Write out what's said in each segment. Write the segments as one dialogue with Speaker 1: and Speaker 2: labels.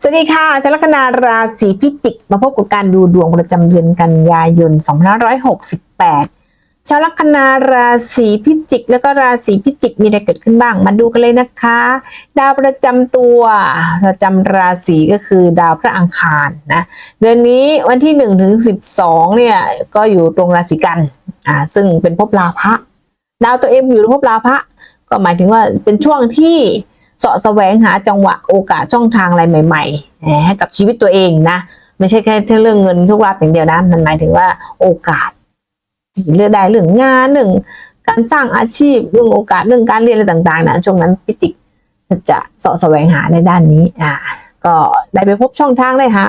Speaker 1: สวัสดีค่ะชลัคนาราศีพิจิก มาพบกับการดูดวงประจำเดือนกันยายน 2568 ชาวลัคนาราศีพิจิก แล้วก็ราศีพิจิกมีอะไรเกิดขึ้นบ้าง มาดูกันเลยนะคะ ดาวประจำตัว ประจำราศีก็คือดาวพระอังคารนะ เดือนนี้วันที่1ถึง12 เนี่ย ก็อยู่ตรงราศีกัน อ่า ซึ่งเป็นภพลาภะ ดาวตัวเองอยู่ในภพลาภะ ก็หมายถึงว่าเป็นช่วงที่ เสาะแสวงหาจังหวะโอกาสช่องทางอะไรใหม่ๆให้กับชีวิตตัวเองนะ ไม่ใช่แค่เรื่องเงินโชคลาภอย่างเดียวนะมันหมายถึงว่าโอกาสเลือกได้เรื่องงานเรื่องการสร้างอาชีพเรื่องโอกาสเรื่องการเรียนอะไรต่างๆนะช่วงนั้นพิจิกจะเสาะแสวงหาในด้านนี้อ่าก็ได้ไปพบช่องทางได้หา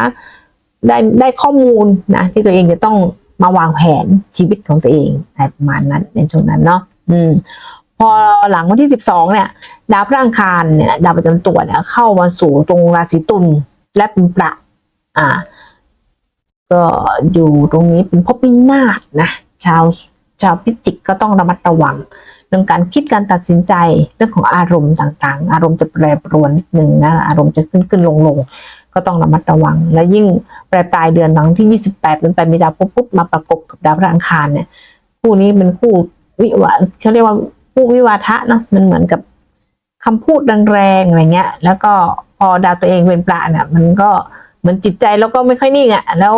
Speaker 1: ได้ได้ข้อมูลนะที่ตัวเองจะต้องมาวางแผนชีวิตของตัวเองอะไรประมาณนั้นในช่วงนั้นเนาะอืม พอหลังวันที่ 12 เนี่ย ดาวพระอังคารเนี่ยดาวประจำตัวเนี่ยเข้ามาสู่ตรงราศีตุลและเป็นประอ่า ก็อยู่ตรงนี้เป็นภพวินาศนะชาวชาวพิจิกก็ต้องระมัดระวัง เรื่องการคิดการตัดสินใจเรื่องของอารมณ์ต่างๆ อารมณ์จะแปรปรวนนิดนึงนะอารมณ์จะขึ้นขึ้นลงลงก็ต้องระมัดระวัง และยิ่งปลายปลายเดือนหลังที่ 28 เป็นไปมีดาวพุธมาประกบกับดาวพระอังคารเนี่ยคู่นี้เป็นคู่วิวาเขาเรียกว่า คู่วิวาทะเนาะมันเหมือนกับคำพูดแรงๆอะไรเงี้ย แล้วก็พอดาวตัวเองเป็นปลาเนี่ยมันก็เหมือนจิตใจแล้วก็ไม่ค่อยนิ่งอะ่ะแล้ว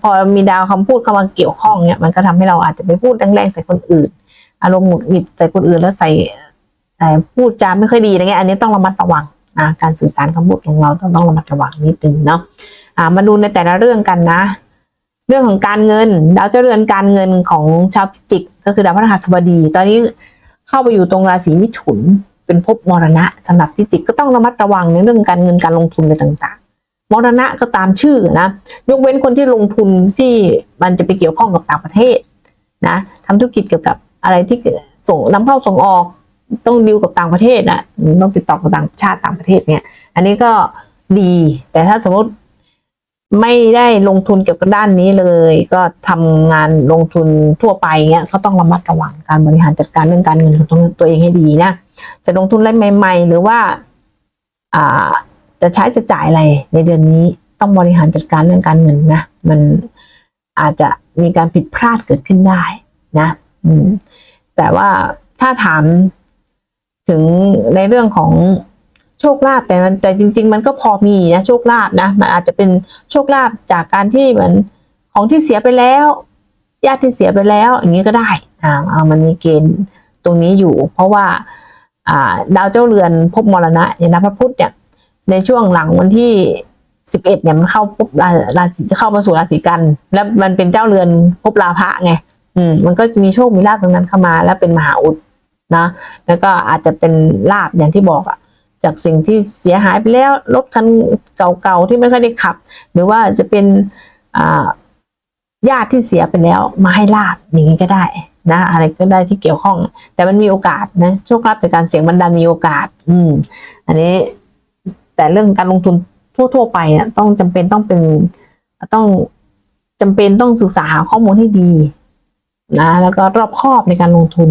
Speaker 1: พอมีดาวคำพูดเข้ามาเกี่ยวข้องเนี่ยมันก็ทำให้เราอาจจะไปพูดแรงๆใส่คนอื่น อารมณ์หงุดหงิดใส่คนอื่นแล้วใส่แต่พูดจาไม่ค่อยดีอะไรเงี้ยอันนี้ต้องระมัดระวังนะการสื่อสารคำพูดของเราต้องต้องระมัดระวังนิดนึงเนาะอ่ามาดูในแต่ละเรื่องกันนะ เรื่องของการเงินดาวเจ้าเรือนการเงินของชาวพิจิก ก็คือดาวพฤหัสบดี ตอนนี้ เข้าไปอยู่ตรงราศีมิถุน เป็นภพมรณะสำหรับพิจิกก็ต้องระมัดระวังในเรื่องการเงินการลงทุนอะไรต่างๆ มรณะก็ตามชื่อนะยกเว้นคนที่ลงทุนที่มันจะไปเกี่ยวข้องกับต่างประเทศนะทำธุรกิจเกี่ยวกับอะไรที่ส่งนำเข้าส่งออกต้องดิวกับต่างประเทศนะต้องติดต่อกับต่างชาติต่างประเทศเนี่ย อันนี้ก็ดีแต่ถ้าสมมติ ไม่ได้ลงทุนเกี่ยวกับด้านนี้เลย ก็ทำงานลงทุนทั่วไปเงี้ยก็ต้องระมัดระวังการบริหารจัดการเรื่องการเงินของตัวเองให้ดีนะจะลงทุนอะไรใหม่ ๆ หรือว่าอ่าจะใช้จะจ่ายอะไรในเดือนนี้ต้องบริหารจัดการเรื่องการเงินนะมันอาจจะมีการผิดพลาดเกิดขึ้นได้นะแต่ว่าถ้าถามถึงในเรื่องของ โชคลาภแต่มันแต่จริง ๆ มันก็พอมีนะโชคลาภนะมันอาจจะเป็นโชคลาภจากการที่เหมือนของที่เสียไปแล้วญาติที่เสียไปแล้ว อย่างนี้ก็ได้อ่าเอามันมีเกณฑ์ตรงนี้อยู่ เพราะว่าอ่าดาวเจ้าเรือนภพมรณะอย่างนะพระพุทธเนี่ยในช่วงหลังวันที่สิบเอ็ดเนี่ยมันเข้าปุ๊บราศีจะเข้ามาสู่ราศีกัน แล้วมันเป็นเจ้าเรือนภพลาภะไงอืมมันก็จะมีโชคมีลาภตรงนั้นเข้ามา แล้วเป็นมหาอุดนะแล้วก็อาจจะเป็นลาบอย่างที่บอกอะ จากสิ่งที่เสียหายไปแล้วรถคันเก่าๆที่ไม่ค่อยได้ขับ หรือว่าจะเป็นอ่าญาติที่เสียไปแล้วมาให้ลาบอย่างนี้ก็ได้นะอะไรก็ได้ที่เกี่ยวข้อง แต่มันมีโอกาสนะโชคลาภจากการเสี่ยงบันดาลมีโอกาส อืม อันนี้ แต่เรื่องการลงทุนทั่ว ๆ ไปอะต้องจำเป็นต้องเป็นต้องจำเป็นต้องศึกษาหาข้อมูลให้ดี นะ แล้วก็รอบคอบในการลงทุน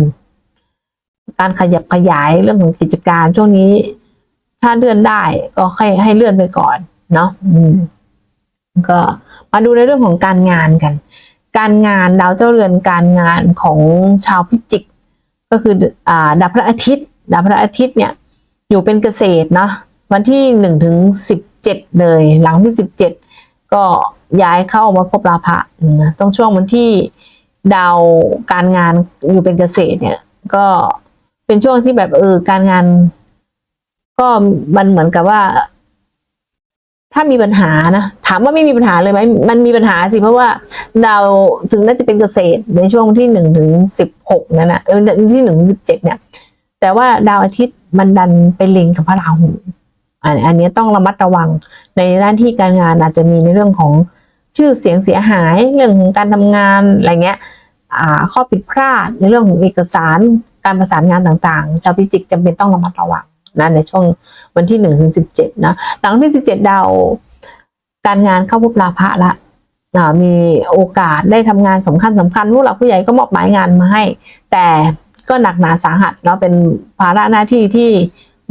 Speaker 1: การขยับขยายเรื่องของกิจการช่วงนี้ ถ้าเลื่อนได้ก็ให้ให้เลื่อนไปก่อนเนาะอืมก็มาดูในเรื่องของการงานกัน การงานดาวเจ้าเรือนการงานของชาวพิจิก ก็คืออ่าดาวพระอาทิตย์ดาวพระอาทิตย์เนี่ย อยู่เป็นเกษตรเนาะวันที่หนึ่งถึงสิบเจ็ดเลย หลังที่สิบเจ็ดก็ย้ายเข้ามาพบราพะนะต้องช่วงวันที่ดาวการงานอยู่เป็นเกษตรเนี่ย ก็เป็นช่วงที่แบบเออการงาน ก็มันเหมือนกับว่า ถ้ามีปัญหานะถามว่าไม่มีปัญหาเลยไหมมันมีปัญหาสิเพราะว่าดาวถึงน่าจะเป็นเกษตรในช่วงที่หนึ่งถึงสิบหกนั่นนะเออที่หนึ่งสิบเจ็ดเนี่ย แต่ว่าดาวอาทิตย์มันดันไปเล็งกับพระราหูอันอันนี้ต้องระมัดระวังในด้านที่การงานอาจจะมีในเรื่องของชื่อเสียงเสียหายเรื่องของการทำงานอะไรเงี้ยอ่าข้อผิดพลาดในเรื่องของเอกสารการประสานงานต่างๆชาวพิจิกจำเป็นต้องระมัดระวัง นะในช่วงวันที่หนึ่งถึงสิบเจ็ดนะหลังที่สิบเจ็ดดาวการงานเข้าพบลาภะละมีโอกาสได้ทำงานสำคัญสำคัญผู้หลักผู้ใหญ่ก็มอบหมายงานมาให้ แต่ก็หนักหนาสาหัสเนาะเป็นภาระหน้าที่ที่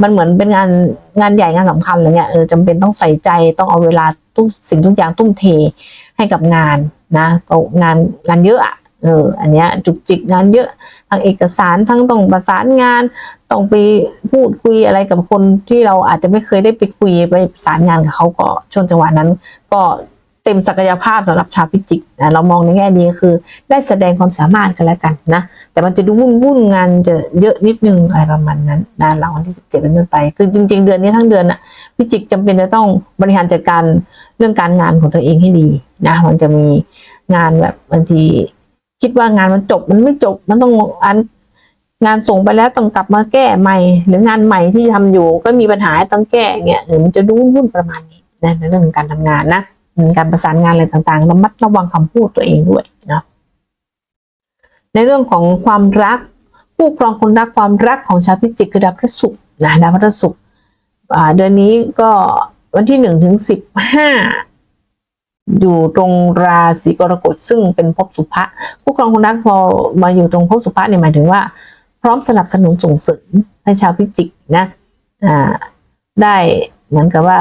Speaker 1: มันเหมือนเป็นงานงานใหญ่งานสำคัญอะไรเงี้ยเออจำเป็นต้องใส่ใจต้องเอาเวลาทุกสิ่งทุกอย่างตุ้มเทให้กับงานนะก็งานงานเยอะอะ เอออันเนี้ยจุกจิกงานเยอะทั้งเอกสารทั้งต้องประสานงาน ต้องไปพูดคุยอะไรกับคนที่เราอาจจะไม่เคยได้ไปคุยไปประสานงานกับเขาก็ช่วงจังหวะนั้น ก็เต็มศักยภาพสำหรับชาวพิจิกนะเรามองในแง่ดีคือ ได้แสดงความสามารถกันแล้วกันนะ แต่มันจะดูวุ่นวุ่นงานจะเยอะนิดนึงอะไรประมาณนั้นนะหลังวันที่สิบเจ็ดเป็นต้นไป คือจริง ๆ เดือนนี้ทั้งเดือนน่ะพิจิกจำเป็นจะต้องบริหารจัดการเรื่องการงานของตัวเองให้ดีนะ มันจะมีงานแบบบางที คิดว่างานมันจบมันไม่จบมันต้องอันงานส่งไปแล้วต้องกลับมาแก้ใหม่ หรืองานใหม่ที่ทำอยู่ก็มีปัญหาต้องแก้เงี้ยหรือมันจะดูวุ่นประมาณนี้นะในเรื่องการทำงานนะการประสานงานอะไรต่างๆระมัดระวังคำพูดตัวเองด้วยเนาะในเรื่องของความรักผู้ครองคนรักความรักของชาวพิจิกคือดาวพฤหัสศุกร์นะดาวพฤหัสศุกร์เดือนนี้ก็วันที่หนึ่งถึงสิบห้า อยู่ตรงราศีกรกฎซึ่งเป็นภพสุภะผู้ครองคนรักพอมาอยู่ตรงภพสุภะเนี่ยหมายถึงว่า พร้อมสนับสนุนส่งเสริมให้ชาวพิจิกนะอ่าได้เหมือนกับว่า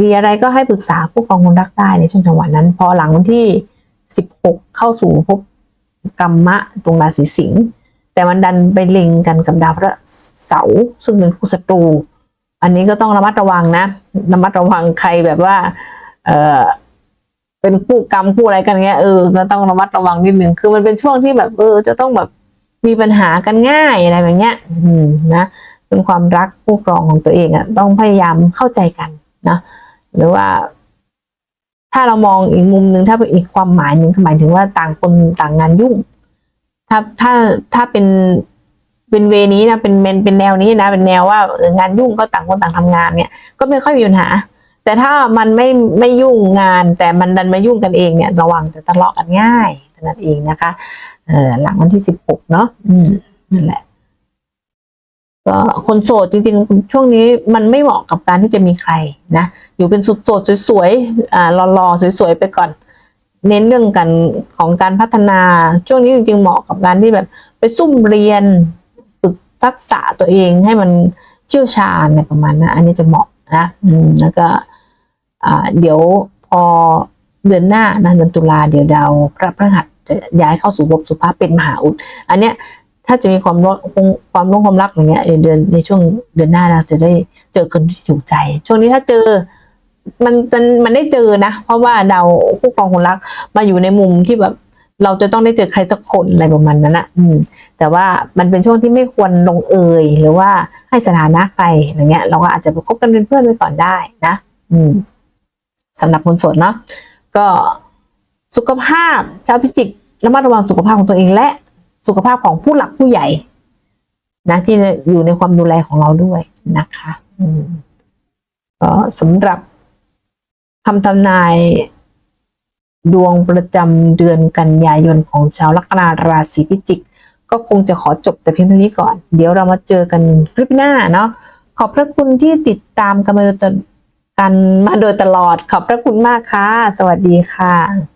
Speaker 1: มีอะไรก็ให้ปรึกษาผู้ครองคนรักได้ในช่วงจังหวะนั้น พอหลังวันที่สิบหกเข้าสู่ภพกรรมะตรงราศีสิงห์แต่มันดันไปเล็งกันกับดาวพระเสาร์ซึ่งเป็นคู่ศัตรู อันนี้ก็ต้องระมัดระวังนะระมัดระวังใครแบบว่า เออเป็นคู่กรรมคู่อะไรกันเงี้ยเออก็ต้องระมัดระวังนิดนึงคือมันเป็นช่วงที่แบบเออ จะต้องแบบมีปัญหากันง่ายอะไรแบบเนี้ย อืมนะเป็นความรักคู่ครองของตัวเองอะ่ะต้องพยายามเข้าใจกันนะหรือว่า ถ้าเรามองอีกมุมหนึ่งถ้าเป็นอีกความหมายหนึ่งหมายถึงว่าต่างคนต่างงานยุ่ง ถ้าถ้าถ้าเป็นเป็นเวนี้นะเป็นเป็นเป็นแนวนี้นะเป็นแนวว่างานยุ่งก็ต่างคนต่างทำงานเนี่ย ก็ไม่ค่อยมีปัญหา แต่ถ้ามันไม่ไม่ยุ่งงาน แต่มันดันมายุ่งกันเองเนี่ยระวังจะทะเลาะกันง่ายเท่านั้นเองนะคะเออหลังวันที่สิบหกเนาะอืมนั่นแหละก็คนโสดจริง ๆ ช่วงนี้มันไม่เหมาะกับการที่จะมีใครนะอยู่เป็นโสดๆสวยๆอ่ารอๆสวยๆไปก่อน เน้นเรื่องกันของการพัฒนาช่วงนี้จริง ๆ เหมาะกับการที่แบบไปซุ่มเรียนฝึกทักษะตัวเองให้มันเชี่ยวชาญอะไรประมาณนั้นอันนี้จะเหมาะนะ อืม แล้วก็อ่า เดี๋ยวพอเดือนหน้านะเดือนตุลาเดี๋ยวดาวพระพฤหัสจะย้ายเข้าสู่ภพสุภาพเป็นมหาอุด อันเนี้ยถ้าจะมีความรักความร่วมความรักอย่างเงี้ยเออเดือนในช่วงเดือนหน้าเราจะได้เจอคนที่ถูกใจ ช่วงนี้ถ้าเจอมันมันมันได้เจอนะ เพราะว่าดาวผู้ครองคนรักมาอยู่ในมุมที่แบบเราจะต้องได้เจอใครสักคนอะไรประมาณนั้นนะอืม แต่ว่ามันเป็นช่วงที่ไม่ควรลงเอย หรือว่าให้สถานะใครอะไรเงี้ย เราก็อาจจะคบกันเป็นเพื่อนไว้ก่อนได้นะ อืม สำหรับคนโสดเนาะก็สุขภาพชาวพิจิกระมัดระวังสุขภาพของตัวเองและสุขภาพของผู้หลักผู้ใหญ่ นะที่อยู่ในความดูแลของเราด้วยนะคะอืมก็สำหรับคำทำนายดวงประจำเดือนกันยายนของชาวลัคนาราศีพิจิก ก็คงจะขอจบแต่เพียงเท่านี้ก่อน เดี๋ยวเรามาเจอกันคลิปหน้าเนาะขอบพระคุณที่ติดตามกันมาโดยตล กันมาโดยตลอดขอบพระคุณมากค่ะ สวัสดีค่ะ